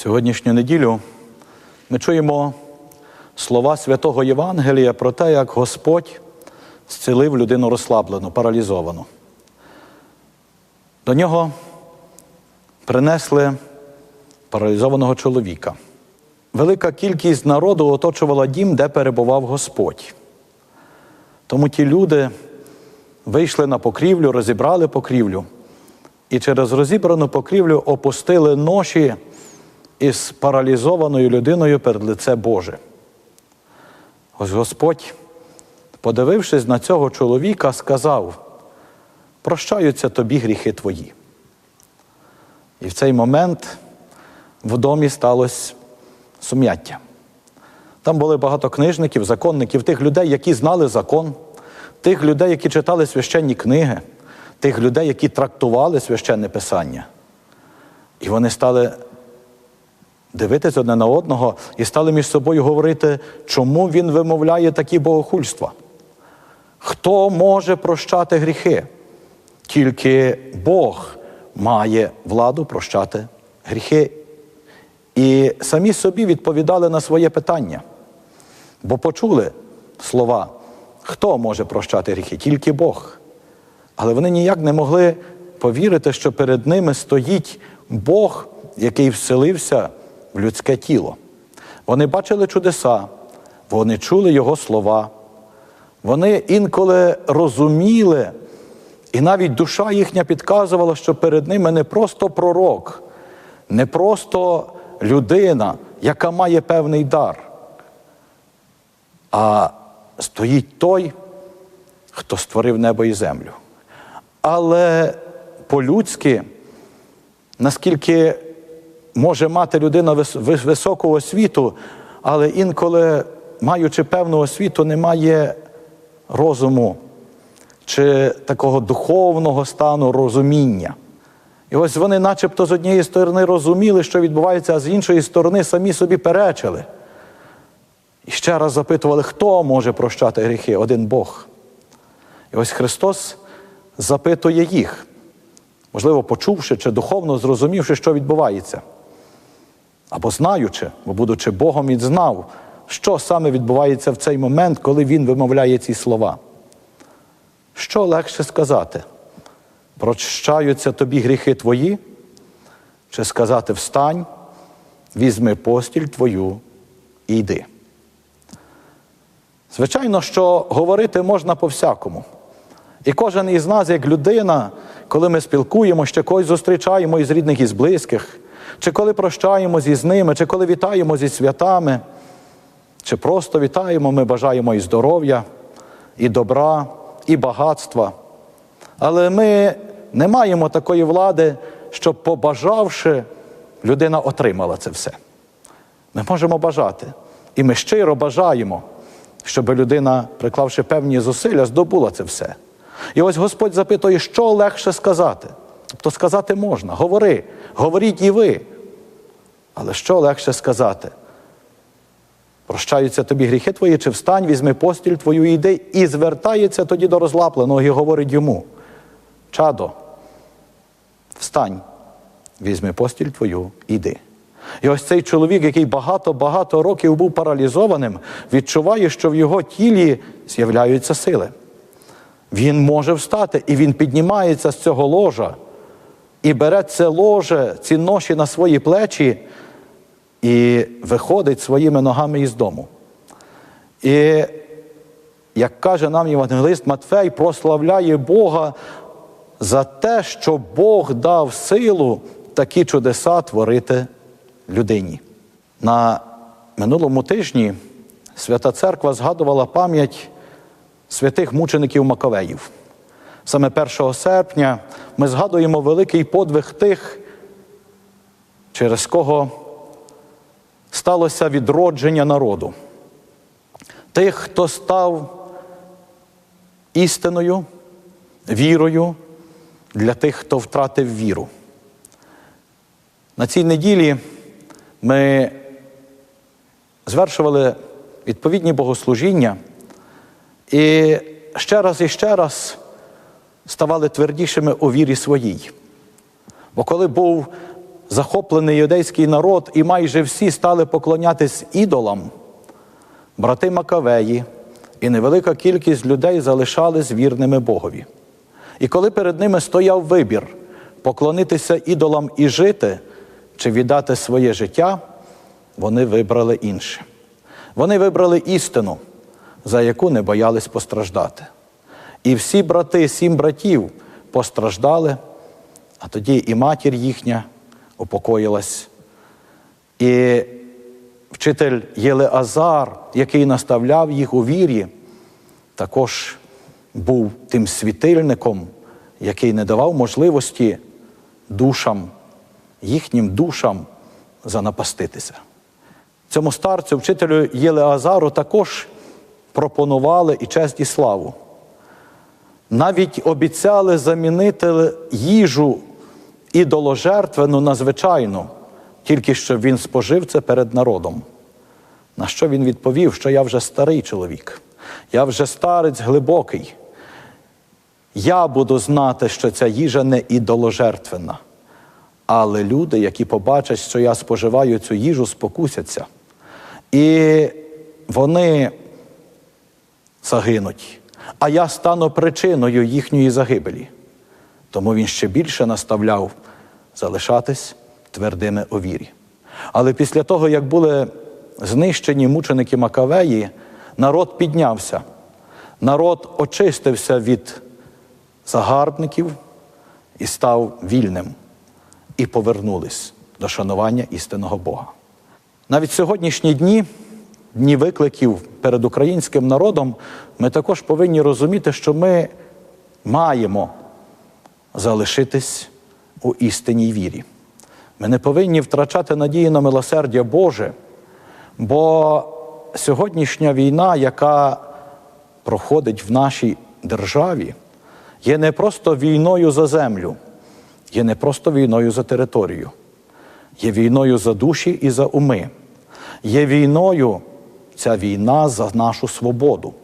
Сьогоднішню неділю ми чуємо слова святого Євангелія про те, як Господь зцілив людину розслаблену, паралізовану. До нього принесли паралізованого чоловіка. Велика кількість народу оточувала дім, де перебував Господь. Тому ті люди вийшли на покрівлю, розібрали покрівлю і через розібрану покрівлю опустили ноші із паралізованою людиною перед лице Боже. Ось Господь, подивившись на цього чоловіка, сказав: прощаються тобі гріхи твої. І в цей момент в домі сталося сум'яття. Там були багато книжників, законників, тих людей, які знали закон, тих людей, які читали священні книги, тих людей, які трактували священне писання. І вони стали дивитися одне на одного і стали між собою говорити, чому він вимовляє такі богохульства. Хто може прощати гріхи? Тільки Бог має владу прощати гріхи. І самі собі відповідали на своє питання, бо почули слова, хто може прощати гріхи? Тільки Бог. Але вони ніяк не могли повірити, що перед ними стоїть Бог, який вселився в людське тіло. Вони бачили чудеса, вони чули Його слова, вони інколи розуміли, і навіть душа їхня підказувала, що перед ними не просто пророк, не просто людина, яка має певний дар, а стоїть той, хто створив небо і землю. Але по-людськи, наскільки може мати людина високу освіту, але інколи, маючи певну освіту, немає розуму чи такого духовного стану розуміння. І ось вони, начебто, з однієї сторони розуміли, що відбувається, а з іншої сторони самі собі перечили. І ще раз запитували, хто може прощати гріхи? Один Бог. І ось Христос запитує їх, можливо, почувши чи духовно зрозумівши, що відбувається. Або знаючи, бо, будучи Богом, він знав, що саме відбувається в цей момент, коли він вимовляє ці слова. Що легше сказати? Прощаються тобі гріхи твої, чи сказати встань, візьми постіль твою і йди. Звичайно, що говорити можна по-всякому. І кожен із нас, як людина, коли ми спілкуємося, чи когось зустрічаємо із рідних і з близьких, чи коли прощаємось із ними, чи коли вітаємо зі святами, чи просто вітаємо, ми бажаємо і здоров'я, і добра, і багатства. Але ми не маємо такої влади, щоб, побажавши, людина отримала це все. Ми можемо бажати. І ми щиро бажаємо, щоб людина, приклавши певні зусилля, здобула це все. І ось Господь запитує, що легше сказати. Тобто сказати можна, говори, говоріть і ви. Але що легше сказати? Прощаються тобі гріхи твої, чи встань, візьми постіль твою і йди, і звертається тоді до розлапленого і говорить йому. Чадо, встань, візьми постіль твою і йди. І ось цей чоловік, який багато-багато років був паралізованим, відчуває, що в його тілі з'являються сили. Він може встати, і він піднімається з цього ложа і бере це ложе, ці ноші на свої плечі і виходить своїми ногами із дому. І, як каже нам Євангелист Матфей, прославляє Бога за те, що Бог дав силу такі чудеса творити людині. На минулому тижні Свята Церква згадувала пам'ять святих мучеників Маковеїв. Саме 1 серпня ми згадуємо великий подвиг тих, через кого сталося відродження народу. Тих, хто став істиною, вірою для тих, хто втратив віру. На цій неділі ми звершували відповідні богослужіння і ще раз і ще раз ставали твердішими у вірі своїй. Бо коли був захоплений юдейський народ, і майже всі стали поклонятись ідолам, брати Макавеї і невелика кількість людей залишались вірними Богові. І коли перед ними стояв вибір поклонитися ідолам і жити, чи віддати своє життя, вони вибрали інше. Вони вибрали істину, за яку не боялись постраждати. І всі брати, сім братів постраждали, а тоді і матір їхня упокоїлась. І вчитель Єлеазар, який наставляв їх у вірі, також був тим світильником, який не давав можливості душам, їхнім душам занапаститися. Цьому старцю, вчителю Єлеазару, також пропонували і честь і славу. Навіть обіцяли замінити їжу ідоложертвену на звичайну, тільки щоб він спожив це перед народом. На що він відповів, що я вже старий чоловік, я вже старець глибокий. Я буду знати, що ця їжа не ідоложертвена. Але люди, які побачать, що я споживаю цю їжу, спокусяться. І вони загинуть. А я стану причиною їхньої загибелі. Тому він ще більше наставляв залишатись твердими у вірі. Але після того, як були знищені мученики Макавеї, народ піднявся, народ очистився від загарбників і став вільним, і повернулись до шанування істинного Бога. Навіть сьогоднішні дні, дні викликів перед українським народом, ми також повинні розуміти, що ми маємо залишитись у істинній вірі. Ми не повинні втрачати надії на милосердя Боже, бо сьогоднішня війна, яка проходить в нашій державі, є не просто війною за землю, є не просто війною за територію, є війною за душі і за уми. Є війною ця війна за нашу свободу.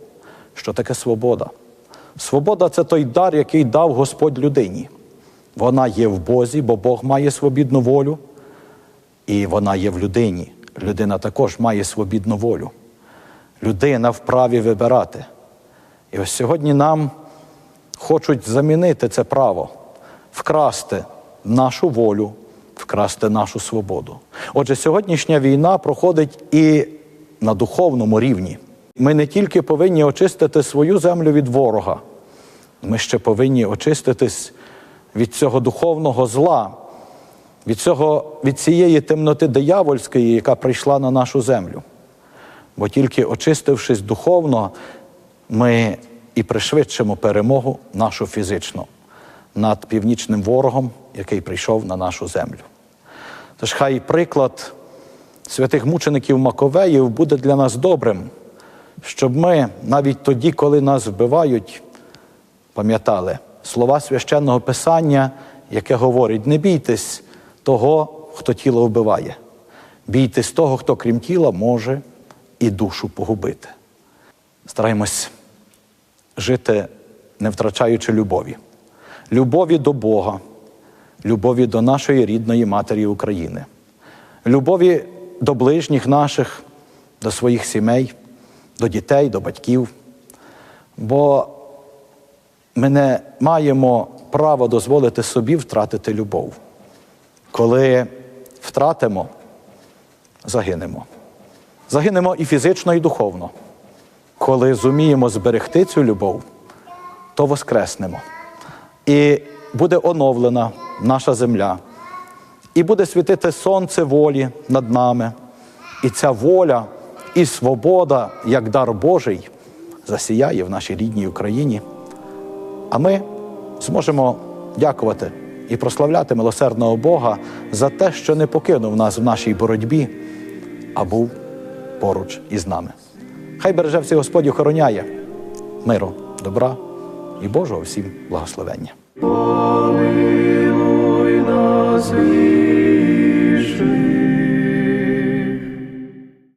Що таке свобода? Свобода це той дар, який дав Господь людині. Вона є в Бозі, бо Бог має свобідну волю, і вона є в людині. Людина також має свобідну волю. Людина вправі вибирати. І ось сьогодні нам хочуть замінити це право, вкрасти нашу волю, вкрасти нашу свободу. Отже, сьогоднішня війна проходить і на духовному рівні. Ми не тільки повинні очистити свою землю від ворога, ми ще повинні очиститись від цього духовного зла, від, цього, від цієї темноти диявольської, яка прийшла на нашу землю. Бо тільки очистившись духовно, ми і пришвидшимо перемогу нашу фізичну над північним ворогом, який прийшов на нашу землю. Тож хай приклад святих мучеників Маковеїв буде для нас добрим, щоб ми навіть тоді, коли нас вбивають, пам'ятали слова священного Писання, яке говорить: не бійтесь того, хто тіло вбиває, бійтесь того, хто крім тіла може і душу погубити. Стараємось жити, не втрачаючи любові, любові до Бога, любові до нашої рідної матері України, любові до ближніх наших, до своїх сімей, до дітей, до батьків. Бо ми не маємо права дозволити собі втратити любов. Коли втратимо, загинемо. Загинемо і фізично, і духовно. Коли зуміємо зберегти цю любов, то воскреснемо. І буде оновлена наша земля, і буде світити сонце волі над нами. І ця воля і свобода, як дар Божий, засіяє в нашій рідній Україні. А ми зможемо дякувати і прославляти милосердного Бога за те, що не покинув нас в нашій боротьбі, а був поруч із нами. Хай береже всі Господь охороняє миру, добра і Божого всім благословення. Грішних,